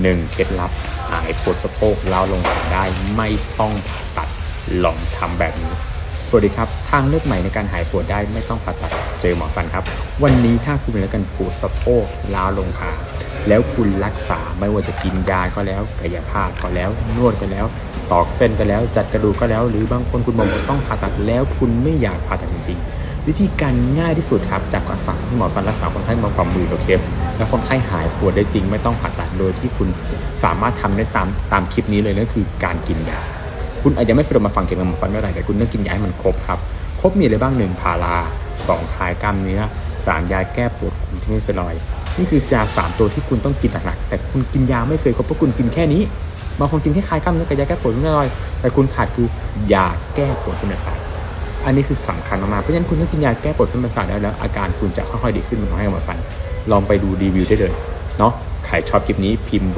หนึ่งเคล็ดลับหายปวดสะโพกเล้าลงขาได้ไม่ต้องผ่าตัดลองทำแบบนี้ สวัสดีครับ ทางเลือกใหม่ในการหายปวดได้ไม่ต้องผ่าตัดเจอหมอฟันครับ วันนี้ถ้าคุณเป็นอาการปวดสะโพกเล้าลงขาแล้วคุณรักษาไม่ว่าจะกินยาก็แล้วกายภาพก็แล้วนวดก็แล้ว ตอกเส้นก็แล้วจัดกระดูกก็แล้ว หรือบางคนคุณบอกว่าต้องผ่าตัดแล้วคุณไม่อยากผ่าตัดจริงๆวิธีการง่ายที่สุดครับจากการฟัง ที่หมอฟันรักษาคนไข้มาความมือโอเคส แล้วคนไข้หายปวดได้จริงไม่ต้องผ่าตัดโดยที่คุณสามารถทำได้ตามตามคลิปนี้เลยนั่นคือการกินยา คุณอาจจะไม่สะดวกมาฟังเกี่ยวกับหมอฟันไม่เป็นไรแต่คุณต้องกินยาให้มันครบครับ ครบมีอะไรบ้างหนึ่งพาราสองคลายกล้ามเนื้อสามยาแก้ปวดกลุ่มที่ไม่สเตียรอย นี่คือยาสามตัวที่คุณต้องกินหลักๆแต่คุณกินยาไม่เคยครบเพราะคุณกินแค่นี้บางคนกินแค่คลายกล้ามเนื้อกับยาแก้ปวดไม่สเตียรอยแต่คุณขาดคือยาแก้ปวดส้นประสาท อันนี้คือสำคัญมากๆเพราะฉะนั้นคุณต้องกินยาแก้ปวดเส้นประสาทได้แล้ว อาการคุณจะค่อยๆดีขึ้นเหมือนให้หมอฟัน ลองไปดูรีวิวได้เลย เนาะใครชอบคลิปนี้พิมพ์